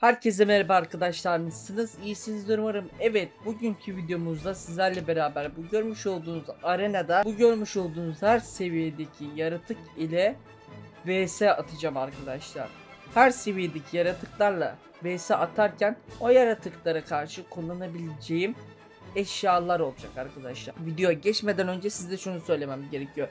Herkese merhaba arkadaşlar nasılsınız? İyisinizdir umarım. Evet bugünkü videomuzda sizlerle beraber bu görmüş olduğunuz arenada bu görmüş olduğunuz her seviyedeki yaratık ile vs atacağım arkadaşlar. Her seviyedeki yaratıklarla vs atarken o yaratıklara karşı kullanabileceğim eşyalar olacak arkadaşlar. Videoya geçmeden önce size şunu söylemem gerekiyor.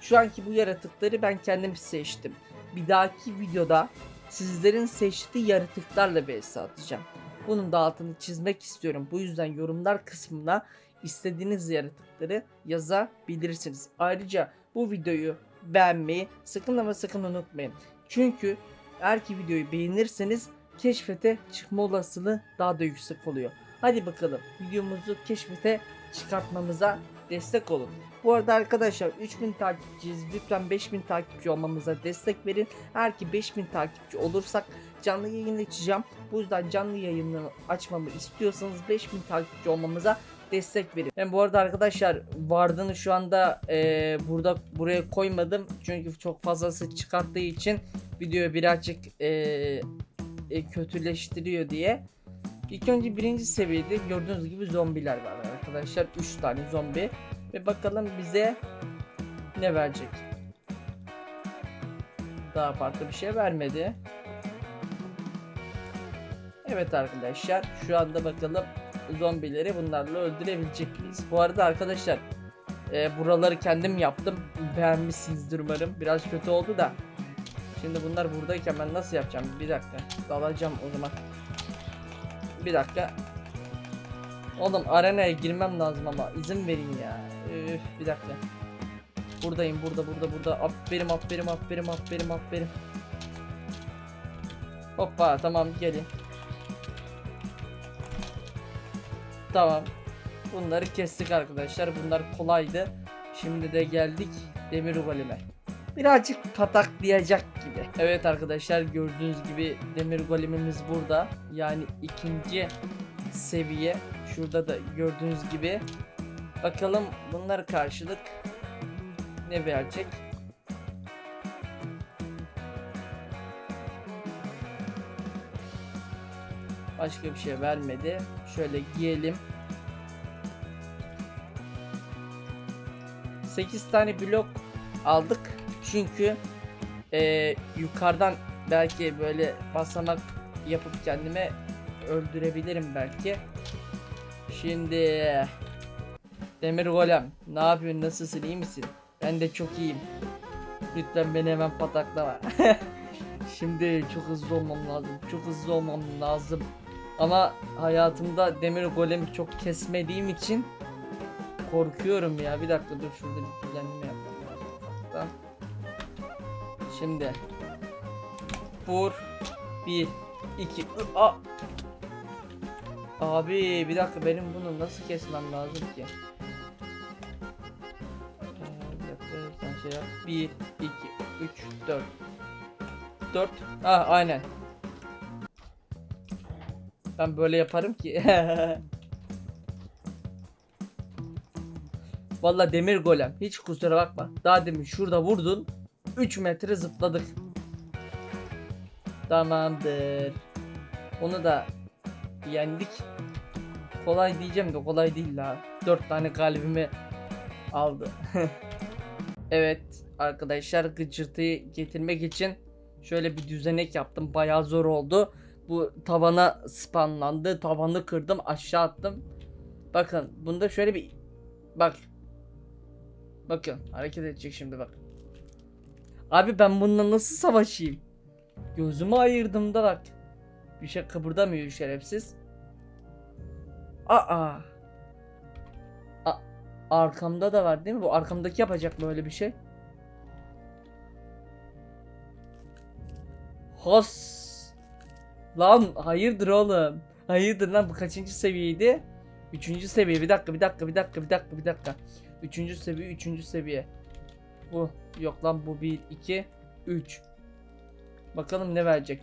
Şu anki bu yaratıkları ben kendim seçtim. Bir dahaki videoda sizlerin seçtiği yaratıklarla vs atacağım. Bunun da altını çizmek istiyorum. Bu yüzden yorumlar kısmına istediğiniz yaratıkları yazabilirsiniz. Ayrıca bu videoyu beğenmeyi sakın ama sakın unutmayın. Çünkü eğer ki videoyu beğenirseniz keşfete çıkma olasılığı daha da yüksek oluyor. Hadi bakalım videomuzu keşfete çıkartmamıza destek olun. Bu arada arkadaşlar 3000 takipçiyiz. Lütfen 5000 takipçi olmamıza destek verin. Eğer ki 5000 takipçi olursak canlı yayın açacağım. Bu yüzden canlı yayını açmamı istiyorsanız 5000 takipçi olmamıza destek verin. Ben bu arada arkadaşlar vardığını şu anda eee, burada buraya koymadım. Çünkü çok fazlası çıkarttığı için videoyu birazcık eee, e, kötüleştiriyor diye. İlk önce birinci seviyede gördüğünüz gibi zombiler var arkadaşlar. 3 tane zombi. Ve bakalım bize ne verecek. Daha farklı bir şey vermedi. Evet arkadaşlar şu anda bakalım zombileri bunlarla öldürebilecek miyiz? Bu arada arkadaşlar e, buraları kendim yaptım. Beğenmişsinizdir umarım. Biraz kötü oldu da. Şimdi bunlar buradayken ben nasıl yapacağım? Bir dakika. Dalacağım o zaman. Bir dakika. Oğlum arenaya girmem lazım ama izin verin ya. Üf, bir dakika. Buradayım burada burada burada. Aferin aferin aferin aferin aferin. Hoppa tamam gelin. Tamam. Bunları kestik arkadaşlar. Bunlar kolaydı. Şimdi de geldik demir goleme. Birazcık pataklayacak gibi. Evet arkadaşlar gördüğünüz gibi demir golemimiz burada. Yani ikinci seviye. Şurada da gördüğünüz gibi. Bakalım bunlar karşılık ne verecek? Başka bir şey vermedi. Şöyle giyelim. 8 tane blok aldık. Çünkü eee, yukarıdan belki böyle basamak yapıp kendime öldürebilirim belki. Şimdi Demir Golem ne yapıyorsun nasılsın iyi misin? Ben de çok iyiyim. Lütfen beni hemen pataklama. Şimdi çok hızlı olmam lazım. Çok hızlı olmam lazım. Ama hayatımda demir golemi çok kesmediğim için korkuyorum ya. Bir dakika dur şurada bir düzenleme yapmam lazım. ufaktan. Şimdi vur 1 2 a Abi bir dakika benim bunu nasıl kesmem lazım ki? Ee, şey yap. 1 2 3 4 4 Ah aynen. Ben böyle yaparım ki. Valla demir golem hiç kusura bakma. Daha demin şurada vurdun. 3 metre zıpladık. Tamamdır. Onu da yendik. Kolay diyeceğim de kolay değil la. 4 tane kalbimi aldı. evet arkadaşlar gıcırtıyı getirmek için şöyle bir düzenek yaptım. Bayağı zor oldu. Bu tavana spanlandı. Tavanı kırdım aşağı attım. Bakın bunda şöyle bir bak. Bakın hareket edecek şimdi bak. Abi ben bununla nasıl savaşayım? Gözümü ayırdım da bak. Bir şey kıpırdamıyor şerefsiz. Aa. A arkamda da var değil mi? Bu arkamdaki yapacak mı öyle bir şey? Hos. Lan hayırdır oğlum? Hayırdır lan bu kaçıncı seviyeydi? Üçüncü seviye. Bir dakika bir dakika bir dakika bir dakika bir dakika. Üçüncü seviye üçüncü seviye. Bu yok lan bu bir iki üç. Bakalım ne verecek.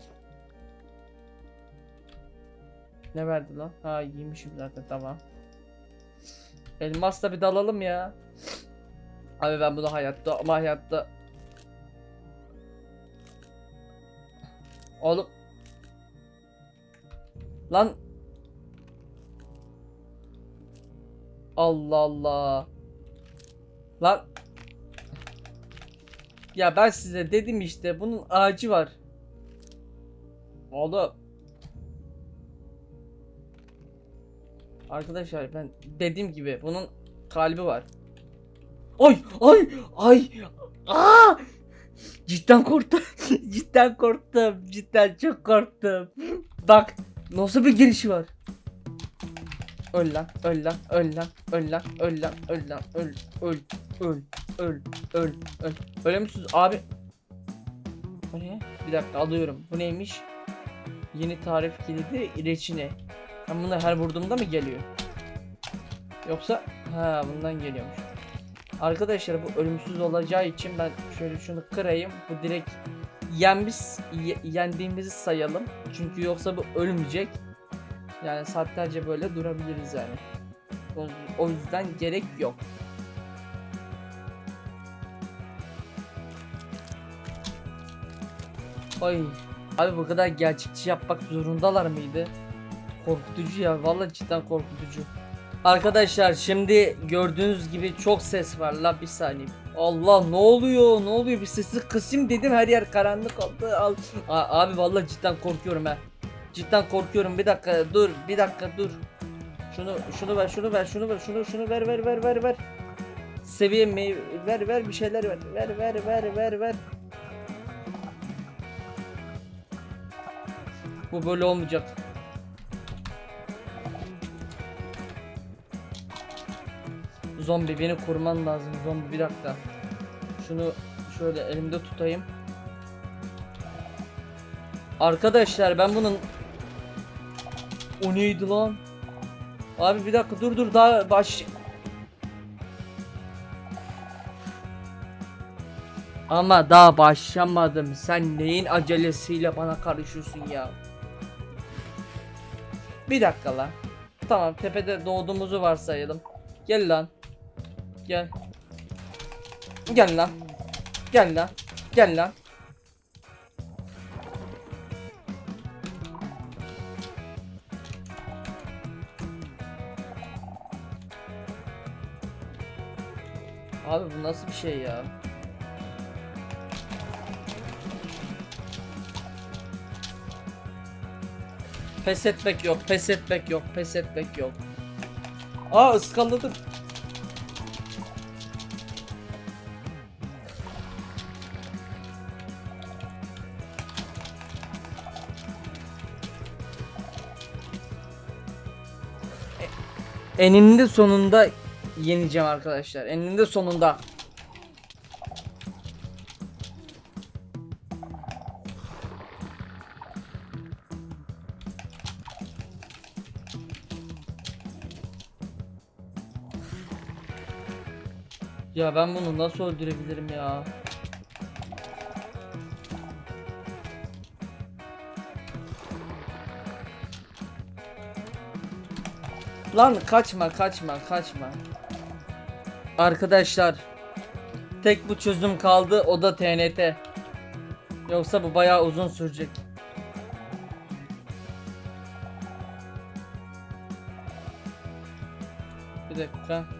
Ne verdi lan? Ha giymişim zaten tamam. Elmasla bir dalalım ya. Abi ben bunu hayatta ama hayatta Oğlum Lan. Allah Allah. Lan. Ya ben size dedim işte bunun ağacı var. Oğlum. Arkadaşlar ben dediğim gibi bunun kalbi var. Ay ay ay. Aa! Cidden korktum. cidden korktum. Cidden çok korktum. Bak nasıl bir girişi var. Öl lan, öl lan, öl lan, öl lan, öl lan, öl lan, öl, öl, öl, öl, öl, öl. Öyle misiniz abi? Bu ne? Bir dakika alıyorum. Bu neymiş? Yeni tarif kilidi reçine. Ben bunu her vurduğumda mı geliyor? Yoksa ha bundan geliyormuş. Arkadaşlar bu ölümsüz olacağı için ben şöyle şunu kırayım. Bu direkt yenmiş ye- yendiğimizi sayalım. Çünkü yoksa bu ölmeyecek. Yani saatlerce böyle durabiliriz yani. O yüzden gerek yok. Ay. Abi bu kadar gerçekçi yapmak zorundalar mıydı? Korkutucu ya. Vallahi cidden korkutucu. Arkadaşlar şimdi gördüğünüz gibi çok ses var la bir saniye. Allah ne oluyor ne oluyor bir sesi kısayım dedim her yer karanlık oldu. Al. Abi vallahi cidden korkuyorum ha. Cidden korkuyorum bir dakika dur bir dakika dur. Şunu şunu ver şunu ver şunu ver şunu şunu ver ver ver ver ver. Seviye meyve ver ver bir şeyler ver ver ver ver ver ver. Bu böyle olmayacak. Zombi beni koruman lazım zombi bir dakika. Şunu şöyle elimde tutayım. Arkadaşlar ben bunun O neydi lan? Abi bir dakika dur dur daha baş Ama daha başlamadım. Sen neyin acelesiyle bana karışıyorsun ya? Bir dakika lan. Tamam tepede doğduğumuzu varsayalım. Gel lan. Gel. Gel lan. Gel lan. Gel lan. Abi bu nasıl bir şey ya? Pes etmek yok, pes etmek yok, pes etmek yok. Aa ıskaladım. Eninde sonunda yeneceğim arkadaşlar. Eninde sonunda. Ya ben bunu nasıl öldürebilirim ya? Lan kaçma kaçma kaçma. Arkadaşlar tek bu çözüm kaldı o da TNT. Yoksa bu bayağı uzun sürecek. Bir dakika.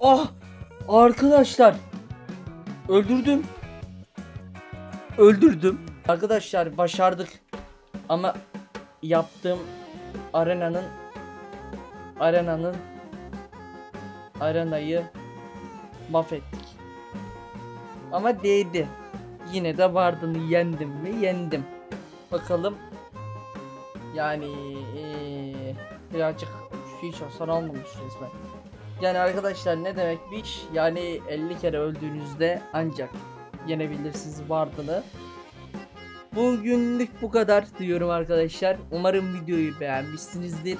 Ah! Arkadaşlar! Öldürdüm. Öldürdüm. Arkadaşlar başardık. Ama yaptığım arenanın arenanın arenayı mahvettik. Ama değdi. Yine de vardığını yendim mi? Yendim. Bakalım. Yani eee, birazcık hiç hasar almamış resmen. Yani arkadaşlar ne demekmiş? Yani 50 kere öldüğünüzde ancak yenebilirsiniz vardığını. Bugünlük bu kadar diyorum arkadaşlar. Umarım videoyu beğenmişsinizdir.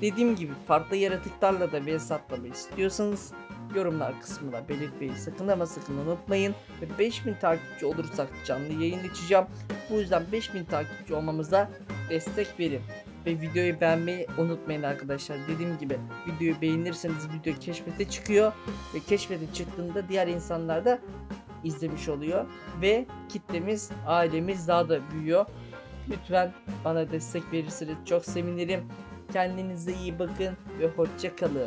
Dediğim gibi farklı yaratıklarla da vs atlamayı istiyorsanız yorumlar kısmına belirtmeyi sakın ama sakın unutmayın. Ve 5000 takipçi olursak canlı yayın açacağım. Bu yüzden 5000 takipçi olmamıza destek verin. Ve videoyu beğenmeyi unutmayın arkadaşlar. Dediğim gibi videoyu beğenirseniz video keşfete çıkıyor. Ve keşfete çıktığında diğer insanlar da izlemiş oluyor. Ve kitlemiz, ailemiz daha da büyüyor. Lütfen bana destek verirseniz çok sevinirim. Kendinize iyi bakın ve hoşça kalın.